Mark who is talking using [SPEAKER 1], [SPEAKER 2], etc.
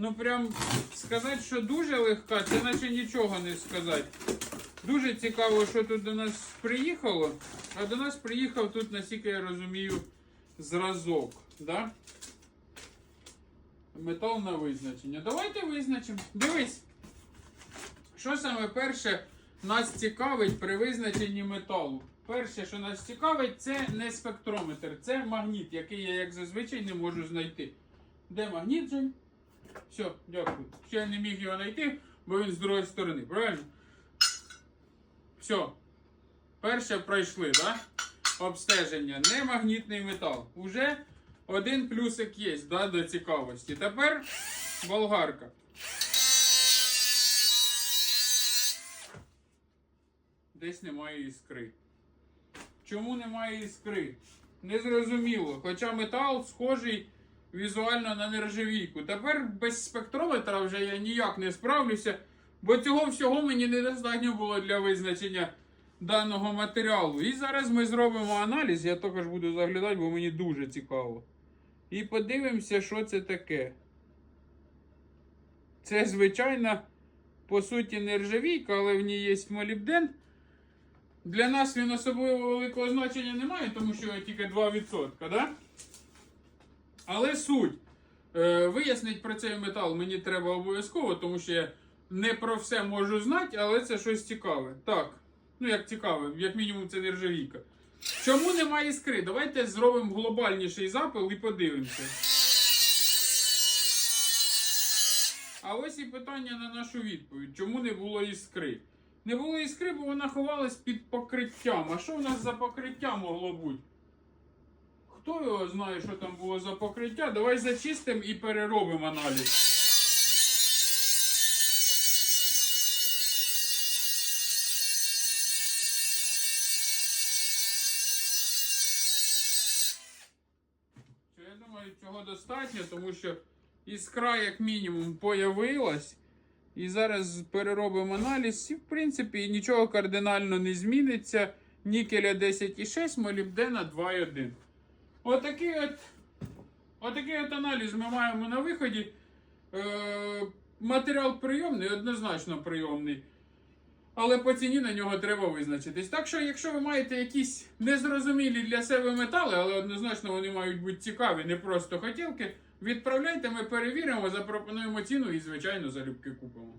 [SPEAKER 1] Ну прям сказати, що дуже легка, це наче нічого не сказати. Дуже цікаво, що тут до нас приїхало. А до нас приїхав тут, наскільки я розумію, зразок. Да? Метал на визначення. Давайте визначимо. Дивись. Що саме перше нас цікавить при визначенні металу? Перше, що нас цікавить, це не спектрометр, це магніт, який я, як зазвичай, не можу знайти. Де магніт, Жень? Все, дякую. Ще не міг його знайти, бо він з другої сторони, правильно? Все. Перше пройшли, да? Обстеження. Немагнітний метал. Уже один плюсик є, да, до цікавості. Тепер болгарка. Десь немає іскри. Чому немає іскри? Незрозуміло. Хоча метал схожий візуально на нержавійку. Тепер без спектрометра вже я ніяк не справлюся, бо цього всього мені недостатньо було для визначення даного матеріалу. І зараз ми зробимо аналіз, я також буду заглядати, бо мені дуже цікаво. І подивимося, що це таке. Це звичайна, по суті, нержавійка, але в ній є молібден. Для нас він особливо великого значення не має, тому що тільки 2%, да? Але суть. Е, вияснити про цей метал мені треба обов'язково, тому що я не про все можу знати, але це щось цікаве. Так, ну як цікаве, як мінімум це нержавійка. Чому немає іскри? Давайте зробимо глобальніший запил і подивимося. А ось і питання на нашу відповідь. Чому не було іскри? Не було іскри, бо вона ховалась під покриттям. А що в нас за покриття могло бути? Хто його знає, що там було за покриття? Давай зачистимо і переробимо аналіз. Я думаю, цього достатньо, тому що іскра, як мінімум, появилась. І зараз переробимо аналіз. І, в принципі, нічого кардинально не зміниться. Нікеля 10,6, молібдена 2,1. Отакий от, отакий от аналіз ми маємо на виході. Е, матеріал прийомний, однозначно прийомний. Але по ціні на нього треба визначитись. Так що, якщо ви маєте якісь незрозумілі для себе метали, але однозначно вони мають бути цікаві, не просто хотілки, відправляйте, ми перевіримо, запропонуємо ціну і, звичайно, залюбки купимо.